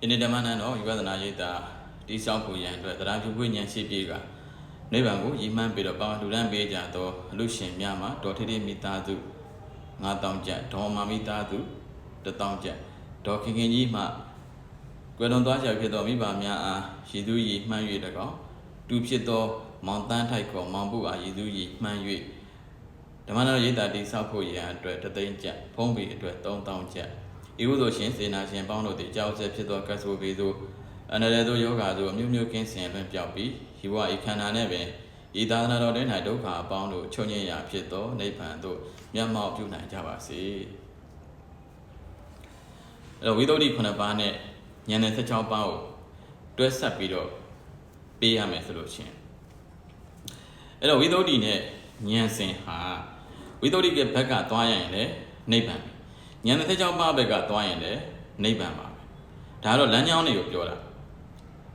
အင်းဓမ္မနံတော်ဝိပဿနာရိပ်တာတိဆောက်ဖို့ရန်အတွက်တရားပြုပွင့်ဉာဏ်ရှိပြေကနိဗ္ဗာန်ကိုရည်မှန်းပြီးတော့ပါဝါလူလန်းပေးကြသောအလူရှင်များမှာတော်ထေထေမိသားစု9000ကျပ်ဒေါ်မာမိသားစု1000ကျပ်ဒေါ်ခင်ခင်ကြီးမှကွယ်လွန်သွားကြဖြစ်သောမိဘများအားရည်သူရည်မှန်း၍တကောင်တူဖြစ်သောမောင်တန်းထိုက်ခေါ်မောင်ပုအားရည်သူရည်မှန်း၍ဓမ္မနာရိပ်တာတိဆောက်ဖို့ရန်အတွက်တသိန်းကျပ်ဖုံးပေအတွက်3000ကျပ် ဤဟုသို့ရှင်စေနာရှင်ပေါင်းတို့သည်ကြောက်ဆက်ဖြစ်သောကတ်ဆိုပေသို့အန္တရာယ်သို့ယောဂါသို့အမျိုးမျိုးကင်းစင်လွင့်ပြောက်ပြီးဇီဝဤခန္ဓာနဲ့ပင်ဤသာသနာတော်တွင်၌ဒုက္ခအပေါင်းတို့ချုပ်ငြိမ်းရာဖြစ်သောနိဗ္ဗာန်သို့မျက်မှောက်ပြုနိုင်ကြပါစေအဲ့တော့ဝိသုဒ္ဓိ9ပါးနဲ့ဉာဏ်နဲ့16ပါးကိုတွဲဆက်ပြီးတော့ပေးရမယ်ဆိုလို့ရှိရင်အဲ့တော့ဝိသုဒ္ဓိနဲ့ဉာဏ်စဉ်ဟာဝိသုဒ္ဓိကဘက်ကသွားရရင်လည်းနိဗ္ဗာန် ဉာဏ်နဲ့16ပါးဘက်ကသွားရင်လည်းနိဗ္ဗာန်ပါပဲဒါကတော့လမ်းကြောင်းတွေကိုပြောတာ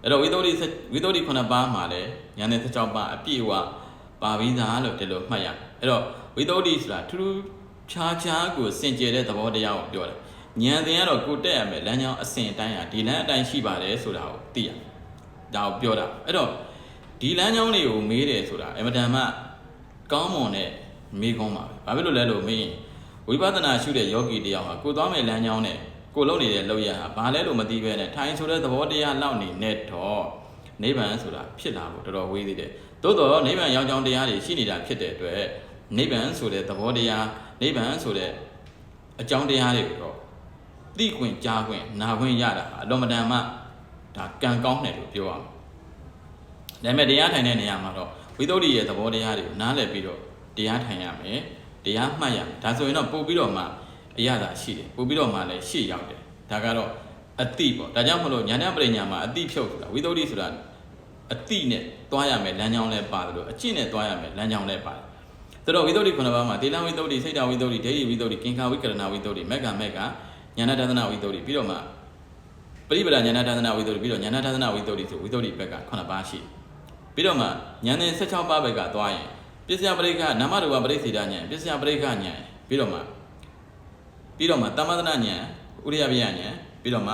အဲ့တော့ဝိသုဒ္ဓိဝိသုဒ္ဓိ9ပါးမှာလည်းဉာဏ်နဲ့16ပါးအပြည့်အဝပါပြီးသားလို့ဒီလိုမှတ်ရအဲ့တော့ဝိသုဒ္ဓိဆိုတာထူးထူးခြားခြားကိုစင်ကြယ်တဲ့သဘောတရားကိုပြောတယ်ဉာဏ်သင်ကတော့ကိုတက်ရမယ်လမ်းကြောင်းအစဉ်အတိုင်းဟာဒီလမ်းအတိုင်းရှိပါတယ်ဆိုတာကိုသိရဒါကိုပြောတာအဲ့တော့ဒီလမ်းကြောင်းတွေကိုမေးတယ်ဆိုတာအမတန်မှကောင်းမွန်တဲ့မေးခွန်းပါပဲဘာဖြစ်လို့လဲလို့မေးရင် ဝိပဿနာရှုတဲ့ယောဂီတယောက်ဟာကိုသွားမဲ့လမ်းကြောင်းနဲ့ကိုလုံနေတဲ့လောက်ရဟာဘာလဲလို့မသိပဲနဲ့ထိုင်ဆိုတဲ့သဘောတရားလောက်နေနဲ့တော့နိဗ္ဗာန်ဆိုတာဖြစ်လာဖို့တော်တော်ဝေးသေးတယ်သို့တော့နိဗ္ဗာန်ရောက်ကြောင်းတရားတွေရှိနေတာဖြစ်တဲ့အတွက်နိဗ္ဗာန်ဆိုတဲ့သဘောတရားနိဗ္ဗာန်ဆိုတဲ့အကြောင်းတရားတွေကိုတော့သိခွင့်ကြားခွင့်နာခွင့်ရတာဟာအလွန်မတန်မှဒါကံကောင်းတယ်လို့ပြောရမှာဒါပေမဲ့တရားထိုင်တဲ့နေရာမှာတော့ဝိသုဒ္ဓိရဲ့သဘောတရားတွေကိုနားလည်ပြီးတော့တရားထိုင်ရမယ် တရားမှတ်ရမယ်ဒါဆိုရင်တော့ပို့ပြီးတော့မှအရသာရှိတယ်ပို့ပြီးတော့မှလည်းရှေ့ရောက်တယ်ဒါကတော့အတိပေါ့ဒါကြောင့်မလို့ညာဏပရိညာမှာအတိဖြုတ်ဆိုတာဝိသုဒ္ဓိဆိုတာအတိနဲ့သွားရမယ်လမ်းကြောင်းလည်းပါတယ်လို့အကျင့်နဲ့သွားရမယ်လမ်းကြောင်းလည်းပါတယ်ဆိုတော့ဝိသုဒ္ဓိခုနှစ်ပါးမှာတေလဝိသုဒ္ဓိစိတ်တဝိသုဒ္ဓိဒိဋ္ဌိဝိသုဒ္ဓိကင်္ခာဝိကရဏဝိသုဒ္ဓိမက္ကမက္ကညာဏတသနာဝိသုဒ္ဓိပြီးတော့မှပရိပဒညာဏတသနာဝိသုဒ္ဓိပြီးတော့ညာဏတသနာဝိသုဒ္ဓိဆိုဝိသုဒ္ဓိဘက်ကခုနှစ်ပါးရှိပြီးတော့မှညာနဲ့16ပါးဘက်ကသွားရင် ပစ္စယပရိက္ခနာမရူပပရိစ္ဆေဒညာပစ္စယပရိက္ခညာပြီးတော့မှပြီးတော့မှတမ္မသနာညာဥရိယပြယညာပြီးတော့မှ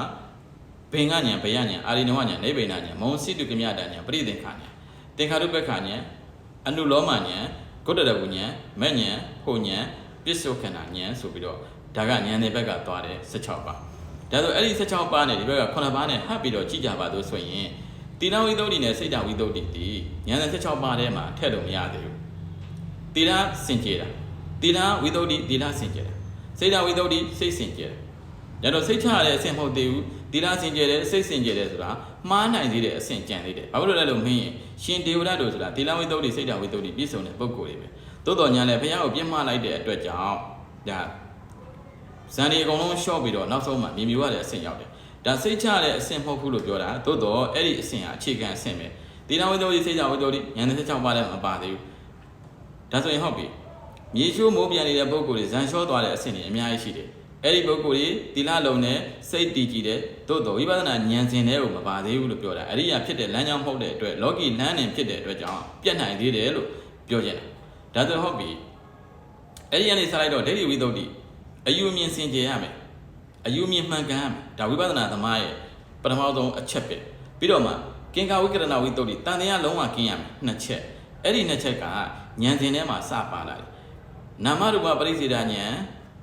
ဘင်္ဂညာဘယညာအာရိနဝညာနေဗိဏညာမောစိတုကမြတညာပရိသင်္ခညာသင်္ခါရုပ္ပခညာအနုလောမညာဂုတ္တရဝညာမဲ့ညာဟိုညာပစ္စုခဏညာဆိုပြီးတော့ဒါကညာတဲ့ဘက်ကသွားတယ်16ပါးဒါဆိုအဲ့ဒီ16ပါးနဲ့ဒီဘက်က9ပါးနဲ့ဟပ်ပြီးတော့ကြည့်ကြပါလို့ဆိုရင်တိလဝိသုဒ္ဓိနဲ့စိတ်တဝိသုဒ္ဓိတီညာတဲ့16ပါးထဲမှာထည့်လို့မရသေးဘူး တိလစင်ကြယ်တာတိလဝိသုဒ္ဓိတိလစင်ကြယ်တာစိတ်တဝိသုဒ္ဓိစိတ်စင်ကြယ်တယ်ဒါတော့စိတ်ချရတဲ့အဆင့်မဟုတ်သေးဘူးတိလစင်ကြယ်တယ်စိတ်စင်ကြယ်တယ်ဆိုတာမှားနိုင်သေးတဲ့အဆင့်ကြံသေးတယ်ဘာလို့လဲလို့မင်းရင်ရှင်ဒေဝရတို့ဆိုတာတိလဝိသုဒ္ဓိစိတ်တဝိသုဒ္ဓိပြည့်စုံတဲ့ပုဂ္ဂိုလ်တွေပဲသို့တော်ညာလည်းဘုရားကိုပြစ်မှားလိုက်တဲ့အတွက်ကြောင့်ဒါဇန်ဒီအကုန်လုံးရှော့ပြီးတော့နောက်ဆုံးမှမြေမြူရတဲ့အဆင့်ရောက်တယ်ဒါစိတ်ချတဲ့အဆင့်မဟုတ်ဘူးလို့ပြောတာသို့တော်အဲ့ဒီအဆင့်ဟာအခြေခံအဆင့်ပဲတိလဝိသုဒ္ဓိစိတ်တဝိသုဒ္ဓိညာ16ပါးလည်းမပါသေးဘူး ဒါဆိုရင်ဟုတ်ပြီမြေချိုးမိုးပြန်နေတဲ့ပုဂ္ဂိုလ်တွေဇန်လျှောသွားတဲ့အဆင့်တွေအများကြီးရှိတယ်အဲ့ဒီပုဂ္ဂိုလ်တွေတိလလုံးနဲ့စိတ်တည်ကြည်တဲ့သို့တော်ဝိပဿနာဉာဏ်စဉ်တွေကိုမပါသေးဘူးလို့ပြောတာအဲ့ဒီရဖြစ်တဲ့လမ်းကြောင်းမဟုတ်တဲ့အတွက်လောကီလမ်းနဲ့ဖြစ်တဲ့အတွက်ကြောင့်ပြတ်နိုင်သေးတယ်လို့ပြောကြတယ်ဒါဆိုဟုတ်ပြီအဲ့ဒီကနေဆက်လိုက်တော့ဒိဋ္ဌိဝိသုဒ္ဓိအယူမြင်စင်ကြယ်ရမယ်အယူမြင်မှန်ကန်ရမယ်ဒါဝိပဿနာသမားရဲ့ပထမဆုံးအချက်ပဲပြီးတော့မှကင်္ကာဝိကရဏဝိသုဒ္ဓိတန်တရားလုံးဝကင်းရမယ်နှစ်ချက်အဲ့ဒီနှစ်ချက်က ဉာဏ်စဉ်ထဲမှာစပါလာတယ်နာမရူပပရိစ္ဆေဒဉာဏ်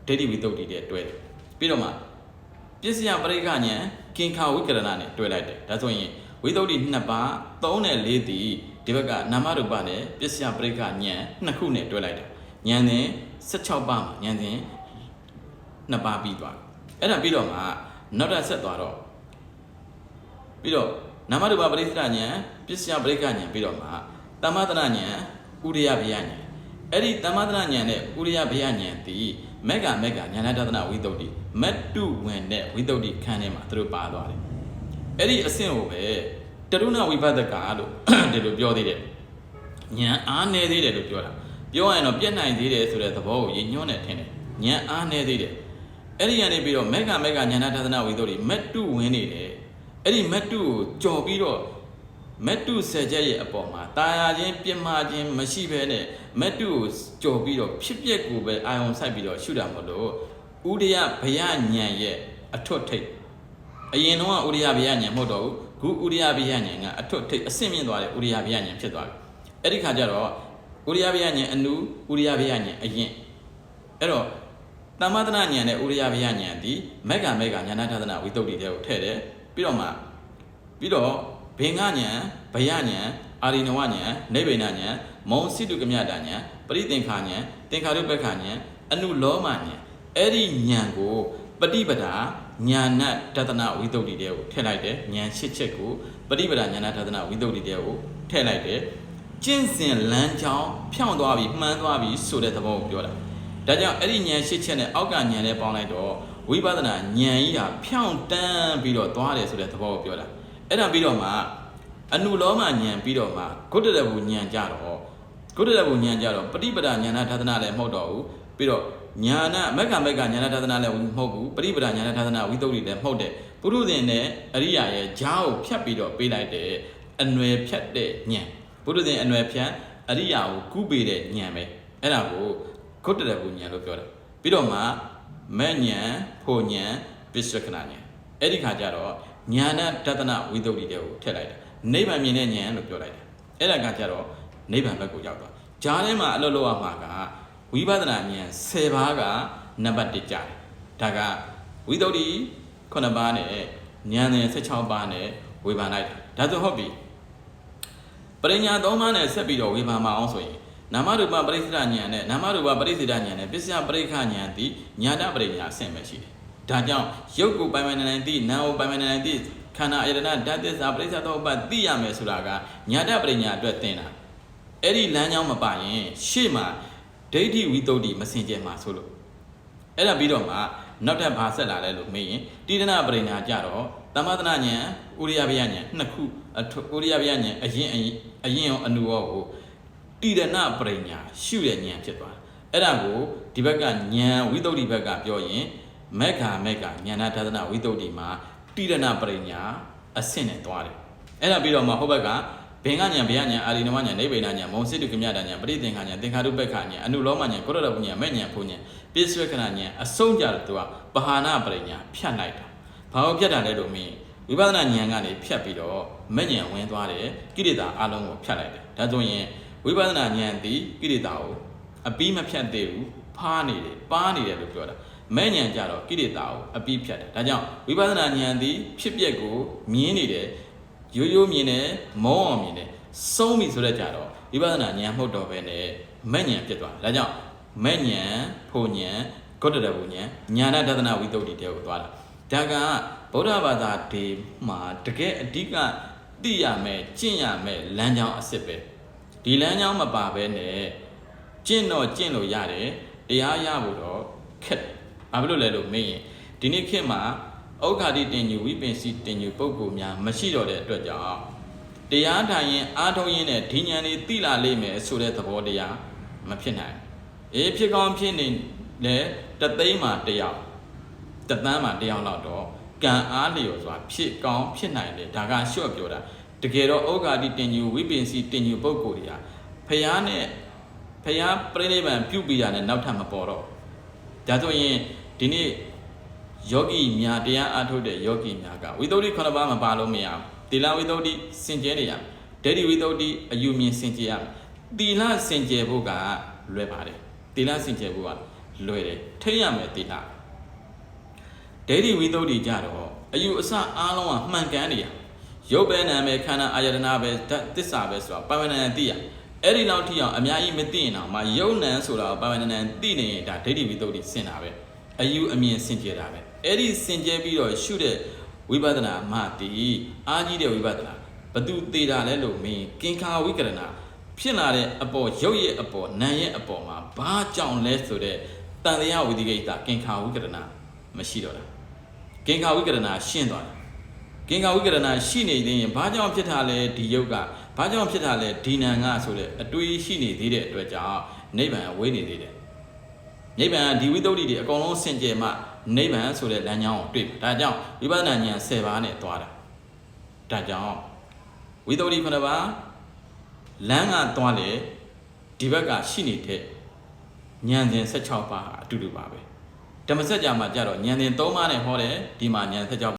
ဒိဋ္ဌိဝိသုဒ္ဓိတဲ့တွဲတယ်ပြီးတော့မှပစ္စယပရိက္ခဉာဏ်ကင်္ခာဝိကရဏနဲ့တွဲလိုက်တယ်ဒါဆိုရင်ဝိသုဒ္ဓိနှစ်ပါး3နဲ့4တီဒီဘက်ကနာမရူပနဲ့ပစ္စယပရိက္ခဉာဏ်နှစ်ခုနဲ့တွဲလိုက်တယ်ဉာဏ်စဉ်16ပါးမှာဉာဏ်စဉ်နှစ်ပါးပြီးသွားတယ်အဲ့ဒါပြီးတော့မှနောက်တစ်ဆက်သွားတော့ပြီးတော့နာမရူပပရိစ္ဆေဒဉာဏ်ပစ္စယပရိက္ခဉာဏ်ပြီးတော့မှတမ္မတနာဉာဏ် ဥရိယဘယဉာဏ်အဲ့ဒီတမ္မတနာဉာဏ်နဲ့ဥရိယဘယဉာဏ်တီမက်ကမက်ကဉာဏတဒနာဝိတုဒ္ဓိမတ်တုဝင်တဲ့ဝိတုဒ္ဓိခန်းထဲမှာသူတို့ပါသွားတယ်အဲ့ဒီအဆင့်ကိုပဲတရုဏဝိပဿကာလို့ဒီလိုပြောသေးတယ်ဉာဏ်အားနေသေးတယ်လို့ပြောတာပြောရရင်တော့ပြက်နိုင်သေးတယ်ဆိုတဲ့သဘောကိုရည်ညွှန်းနေထင်တယ်ဉာဏ်အားနေသေးတယ်အဲ့ဒီကနေပြီးတော့မက်ကမက်ကဉာဏတဒနာဝိတုဒ္ဓိမတ်တုဝင်နေတယ်အဲ့ဒီမတ်တုကိုကြော်ပြီးတော့ မက်တုဆယ်ချက်ရဲ့အပေါ်မှာတာယာချင်းပြင်းမာခြင်းမရှိဘဲနဲ့မက်တုကိုကြော်ပြီးတော့ဖြစ်ပျက်ကိုပဲအာယုံဆိုင်ပြီးတော့ရှုတာမလို့ဥဒယဘယညံရဲ့အထွတ်ထိပ်အရင်တော့ဥရိယဘေယဉာဏ်မဟုတ်တော့ဘူးခုဥရိယဘေယဉာဏ်ကအထွတ်ထိပ်အဆင့်မြင့်သွားတဲ့ဥရိယဘေယဉာဏ်ဖြစ်သွားပြီအဲ့ဒီခါကျတော့ဥရိယဘေယဉာဏ်အနုဥရိယဘေယဉာဏ်အရင်အဲ့တော့တမ္မတနာဉာဏ်နဲ့ဥရိယဘေယဉာဏ်ဒီမက်ကမက်ကဉာဏထသနာဝိတုဒ္ဓိတွေကိုထည့်တယ်ပြီးတော့မှပြီးတော့ ဘေငဉာဏ်ဗယဉာဏ်အာရိနဝဉာဏ်နိဗ္ဗိဏဉာဏ်မုံစိတုကမြတဉာဏ်ပရိသင်္ခာဉာဏ်သင်္ခါရုပ္ပခဉာဏ်အနုလောမဉာဏ်အဲ့ဒီဉာဏ်ကိုပฏิပဒါညာဏတဒနာဝိသုဒ္ဓိတဲ့ကိုထည့်လိုက်တယ်ဉာဏ်ရှစ်ချက်ကိုပฏิပဒါညာဏတဒနာဝိသုဒ္ဓိတဲ့ကိုထည့်လိုက်တယ်ကျင့်စဉ်လမ်းကြောင်းဖြောင့်သွားပြီမှန်းသွားပြီဆိုတဲ့သဘောကိုပြောတာဒါကြောင့်အဲ့ဒီဉာဏ်ရှစ်ချက်နဲ့အောက်ကဉာဏ်နဲ့ပေါင်းလိုက်တော့ဝိပဿနာဉာဏ်ကြီးဟာဖြောင့်တန်းပြီးတော့သွားတယ်ဆိုတဲ့သဘောကိုပြောတာ အဲ့ဒါပြီးတော့မှအနုလောမဉာဏ်ပြီးတော့မှဂုတ္တရဘူဉာဏ်ကြတော့ဂုတ္တရဘူဉာဏ်ကြတော့ပฏิပဒါညာဏတဒနာလည်းမဟုတ်တော့ဘူးပြီးတော့ညာဏမက်ကမက်ကညာဏသာသနာလည်းမဟုတ်ဘူးပရိပဒညာဏသာသနာဝိသုဒ္ဓိလည်းမဟုတ်တဲ့ပုရုဇဉ်နဲ့အရိယာရဲ့ဂျားကိုဖြတ်ပြီးတော့ပေးလိုက်တဲ့အနွယ်ဖြတ်တဲ့ဉာဏ်ပုရုဇဉ်အနွယ်ဖြတ်အရိယာကိုကူးပေးတဲ့ဉာဏ်ပဲအဲ့ဒါကိုခုတ်တရဘူးဉာဏ်လို့ပြောတာပြီးတော့မှမဲ့ဉာဏ်ဖို့ဉာဏ်ပစ္စကနာဉာဏ်အဲ့ဒီခါကျတော့ ညာဏတဒနာဝိသုဒ္ဓိတဲ့ကိုထည့်လိုက်တယ်နိဗ္ဗာန်မြင်တဲ့ဉာဏ်လို့ပြောလိုက်တယ်အဲ့ဒါကကျတော့နိဗ္ဗာန်ဘက်ကိုရောက်သွားဂျားထဲမှာအလုပ်လုပ်ရမှာကဝိပဿနာဉာဏ်10ပါးကနံပါတ်1ကျတယ်ဒါကဝိသုဒ္ဓိ9ပါးနဲ့ဉာဏ်နဲ့16ပါးနဲ့ဝေဖန်လိုက်တာဒါဆိုဟုတ်ပြီပရိညာ3ပါးနဲ့ဆက်ပြီးတော့ဝေဖန်မအောင်ဆိုရင်နာမရူပပရိစ္ဆေဒဉာဏ်နဲ့နာမရူပပရိစ္ဆေဒဉာဏ်နဲ့ပစ္စယပရိက္ခဉာဏ်သည်ညာတပရိညာအဆင့်ပဲရှိတယ် ဒါကြောင့်ရုပ်ကိုပိုင်ပိုင်နိုင်နိုင်သိနာကိုပိုင်ပိုင်နိုင်နိုင်သိခန္ဓာအယတနာဓာတ်သစ္စာပရိစ္ဆေသောပသိရမယ်ဆိုတာကညာတပရိညာအတွက်သင်တာအဲ့ဒီလမ်းကြောင်းမပါရင်ရှေ့မှာဒိဋ္ဌိဝိတ္တုမစင်ကြယ်မှာဆိုလို့အဲ့ဒါပြီးတော့မှနောက်ထပ်ဘာဆက်လာလဲလို့မေးရင်တိဒနာပရိညာကြတော့တမသနာဉာဏ်ဥရိယဘယဉာဏ်နှစ်ခုအထုဥရိယဘယဉာဏ်အရင်အရင်အရင်ရောအနုရောကိုတိဒနာပရိညာရှုတဲ့ဉာဏ်ဖြစ်သွားတယ်အဲ့ဒါကိုဒီဘက်ကဉာဏ်ဝိတ္တုဘက်ကပြောရင် မက္ခာမက္ခာဉာဏထသနာဝိတ္တုမှာတိဒနာပရိညာအဆင့်နဲ့သွားတယ်အဲ့ဒါပြီးတော့မှဟိုဘက်ကဘင်္ဂညာဗျာညာအာရိနဝညာနိဗ္ဗာန်ညာမုံစိတုကမြတာညာပရိသင်္ခာညာသင်္ခါရုပ္ပခညာအနုလောမညာကုရရပုညာမဲ့ညာဖုညာပိစဝကနာညာအဆုံးကြတော့သူကပဟာနာပရိညာဖြတ်လိုက်တာဘာလို့ဖြတ်တာလဲလို့မင်းဝိပဿနာဉာဏ်ကနေဖြတ်ပြီးတော့မဲ့ဉာဏ်ဝင်သွားတယ်ကိရိတာအလုံးကိုဖြတ်လိုက်တယ်ဒါဆိုရင်ဝိပဿနာဉာဏ်သည်ကိရိတာကိုအပြီးမဖြတ်သေးဘူးဖားနေတယ်ပါးနေတယ်လို့ပြောတာ မဲ့ဉာဏ်ကြတော့ကိရိတာကိုအပြီးဖြတ်တယ်ဒါကြောင့်ဝိပဿနာဉာဏ်သည်ဖြစ်ပျက်ကိုမြင်နေတယ်ရိုးရိုးမြင်တယ်မောအောင်မြင်တယ်ဆုံးပြီဆိုတဲ့ကြတော့ဝိပဿနာဉာဏ်မဟုတ်တော့ဘဲနဲ့မဲ့ဉာဏ်ဖြစ်သွားတယ်ဒါကြောင့်မဲ့ဉာဏ်ဖို့ဉာဏ်ဂုတ္တရဘူဉာဏ်ဉာဏတဒနာဝိတုဒ္ဓိတဲကိုသွားတာဒါကဗုဒ္ဓဘာသာဒီမှာတကယ်အဓိကသိရမယ်ကျင့်ရမယ်လမ်းကြောင်းအစစ်ပဲဒီလမ်းကြောင်းမပါဘဲနဲ့ကျင့်တော့ကျင့်လို့ရတယ်တရားရဖို့တော့ခက် ဘာဖြစ်လို့လဲလို့မေးရင်ဒီနေ့ခေတ်မှာဩဃာတိတင်ညူဝိပင်စီတင်ညူပုံကူများမရှိတော့တဲ့အတွက်ကြောင့်တရားထိုင်ရင်အားထုတ်ရင်နဲ့ဒီဉာဏ်လေးသိလာလိမ့်မယ်ဆိုတဲ့သဘောတရားမဖြစ်နိုင်အေးဖြစ်ကောင်းဖြစ်နေလေတသိန်းမှာတယောက်တသန်းမှာတယောက်လောက်တော့ကံအားလျော်စွာဖြစ်ကောင်းဖြစ်နိုင်တယ်ဒါကရှော့ပြောတာတကယ်တော့ဩဃာတိတင်ညူဝိပင်စီတင်ညူပုံကူတွေကဖျားနဲ့ဖျားပြိဋိဘံပြုတ်ပြရတဲ့နောက်ထပ်မပေါ်တော့ဒါဆိုရင် ဒီနေ့ယောဂီများတရားအားထုတ်တဲ့ယောဂီများကဝိသုဒ္ဓိခုနှစ်ပါးမပါလို့မရဘူးတိလဝိသုဒ္ဓိစင်ကြဲနေရဒိဋ္ဌိဝိသုဒ္ဓိအယူမြင်စင်ကြဲရတိလစင်ကြဲဖို့ကလွယ်ပါတယ်တိလစင်ကြဲဖို့ကလွယ်တယ်ထိရမယ်တိလဒိဋ္ဌိဝိသုဒ္ဓိကြတော့အယူအဆအားလုံးကမှန်ကန်နေရရုပ်ပဲနာပဲခန္ဓာအာယတနာပဲသစ္စာပဲဆိုတာပါဝဏန်သိရအဲ့ဒီလောက်ထိအောင်အများကြီးမသိရင်တော့မယုံနံဆိုတာပါဝဏန်သိနေရင်ဒါဒိဋ္ဌိဝိသုဒ္ဓိစင်တာပဲ အယူအမြင်စင်ကြဲတာပဲအဲ့ဒီစင်ကြဲပြီးတော့ရှုတဲ့ဝိပဿနာမှတီအာကြီးတဲ့ဝိပဿနာဘသူသေးတာလဲလို့မင်းကင်္ခာဝိကရဏဖြစ်လာတဲ့အပေါ်ရုပ်ရဲ့အပေါ်နာမ်ရဲ့အပေါ်မှာဘာကြောင့်လဲဆိုတဲ့တန်တရားဝိသိကိစ္စကင်္ခာဝိကရဏမရှိတော့တာကင်္ခာဝိကရဏရှင်းသွားတယ်ကင်္ခာဝိကရဏရှိနေသေးရင်ဘာကြောင့်ဖြစ်တာလဲဒီယုတ်ကဘာကြောင့်ဖြစ်တာလဲဒီနံကဆိုတဲ့အတွေးရှိနေသေးတဲ့အတွက်ကြောင့်နိဗ္ဗာန်ဝေးနေသေးတယ် နိဗ္ဗာန်ဒီဝိတ္တုတွေအကုန်လုံးစင်ကြယ်မှနိဗ္ဗာန်ဆိုတဲ့လမ်းကြောင်းကိုတွေ့ဒါကြောင့်ဝိပဿနာဉာဏ်10ပါးနဲ့သွားတာဒါကြောင့်ဝိတ္တုတွေ9ပါးလမ်းကသွားလေဒီဘက်ကရှိနေတဲ့ဉာဏ်စဉ်16ပါးအတူတူပါပဲဓမ္မစကြာမှာကြတော့ဉာဏ်စဉ်3ပါးနဲ့ဟောတယ်ဒီမှာဉာဏ်16